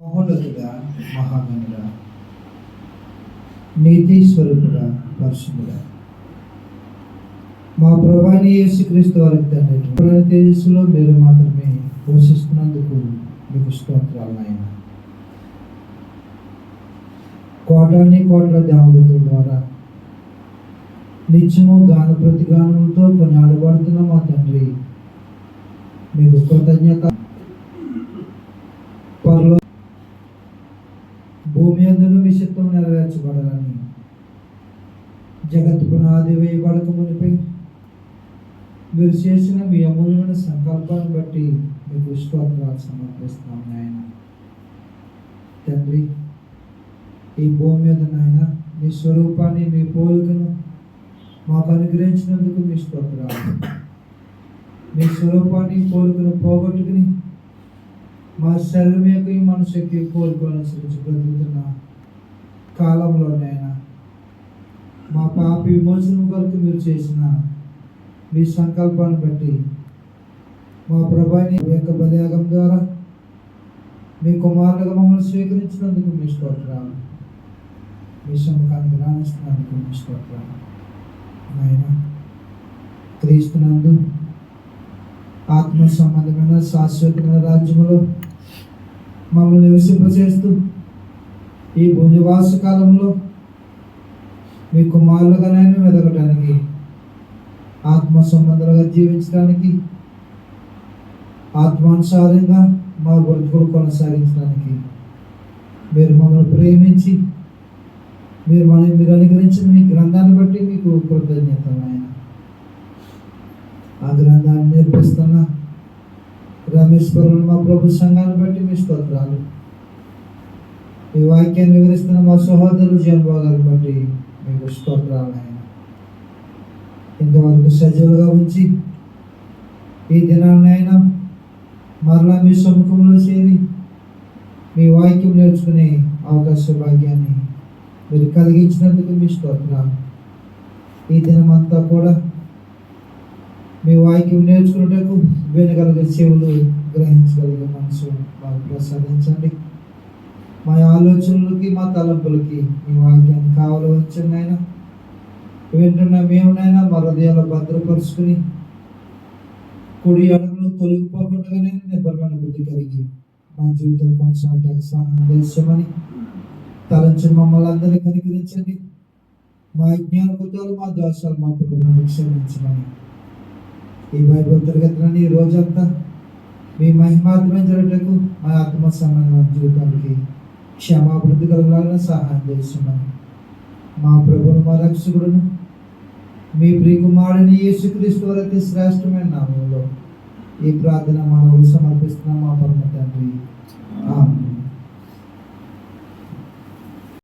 మహోన్నతుడా మహాగణుడా నీతి స్వరూపుడా పరిశుద్ధుడా. మా ప్రభాని యేసుక్రీస్తు వారికి తండ్రి పురాణ తేజస్సులో మీరు మాత్రమే పోషిస్తున్నందుకు మీకు స్తోత్రాలు నాయన. కోటాని కోట్ల దేవతల ద్వారా నిత్యము గాన ప్రతిగానంతో కొన్ని ఆడబడుతున్న మా తండ్రి మీకు కృతజ్ఞత భూమి అందును మీ చిత్తం నెరవేర్చబడాలని. జగత్ పునాది వేయబడక మునిపై. మీరు చేసిన మీ అమూల్యమైన సంకల్పాన్ని బట్టి మీకు స్తోత్రాలు సమర్పిస్తాం నాయన. తండ్రి ఈ భూమి మీద నాయన మీ స్వరూపాన్ని మీ పోలికను మాకు అనుగ్రహించినందుకు మీ స్తోత్రాలు. మీ స్వరూపాన్ని పోలికను పోగొట్టుకుని మా శరీరం యొక్క ఈ మనసుకి యొక్క ఈ బ్రతుకుతున్న కాలంలోనైనా మా పాప విమోచన కొరకు మీరు చేసిన మీ సంకల్పాన్ని బట్టి మా ప్రభాని యొక్క బలియాగం ద్వారా మీ కుమారులుగా మమ్మల్ని స్వీకరించినందుకు మీ స్తోత్రాలు. మీ సముఖానికి రాణిస్తున్నందుకు మీ స్తోత్రాలు. ఆయన క్రీస్తునందు ఆత్మ సంబంధమైన శాశ్వతమైన రాజ్యములో మమ్మల్ని నివసింపచేస్తూ ఈ భూనివాస కాలంలో మీ కుమారులుగానైనా వెదగటానికి ఆత్మ సంబంధాలుగా జీవించడానికి ఆత్మానుసారంగా మా బ్రతుకులు కొనసాగించడానికి మీరు మమ్మల్ని ప్రేమించి మీరు మన మీరు అనుగ్రహించిన మీ గ్రంథాన్ని బట్టి మీకు కృతజ్ఞతలు ఆయన ఆ గ్రంథాన్ని నేర్పిస్తున్నా విశ్వరులు మా ప్రభు సంఘాన్ని బట్టి మీ స్తోత్రాలు. ఈ వాక్యాన్ని వివరిస్తున్న మా సహోదరులు జన్మగారిని బట్టి మీకు స్తోత్రాలు ఆయన ఇంతవరకు సజీవులుగా ఉంచి ఈ దినాన్ని అయినా మరలా మీ సముఖంలో చేరి మీ వాక్యం నేర్చుకునే అవకాశ భాగ్యాన్ని మీరు కలిగించినందుకు మీ స్తోత్రాలు. ఈ దినమంతా కూడా మీ వాక్యం నేర్చుకున్నటకు వినగలిగే చెవులు గ్రహించగలిగే మనసు మాకు ప్రసాదించండి. మా ఆలోచనలకి మా తలంపులకి మీ వాక్యాన్ని కావాలి వచ్చండి ఆయన వింటున్న మేమునైనా మా హృదయాలు భద్రపరుచుకుని కుడి అడుగులు తొలగిపోకుండానే నిబ్బరమైన బుద్ధి కలిగి మా జీవితం కొనసాగడానికి సహాయం చేసామని తలంచి మమ్మల్ని అందరినీ కనికరించండి. మా జ్ఞాన బుద్ధాలు మా దోషాలు మా ప్రభుత్వం క్షమించమని ఈ బైబిల్ తరగతులని రోజంతా మీ మహిమాత్మైన జరగటకు మా ఆత్మ సంబంధమైన జీవితానికి క్షమాభివృద్ధి కలగాలని సహాయం చేస్తున్నాను మా ప్రభును మా రక్షకుడును మీ ప్రియకుమారుని యేసుక్రీస్తు వరకు శ్రేష్టమైన నామంలో ఈ ప్రార్థన మానవులు సమర్పిస్తున్నాం మా పరమ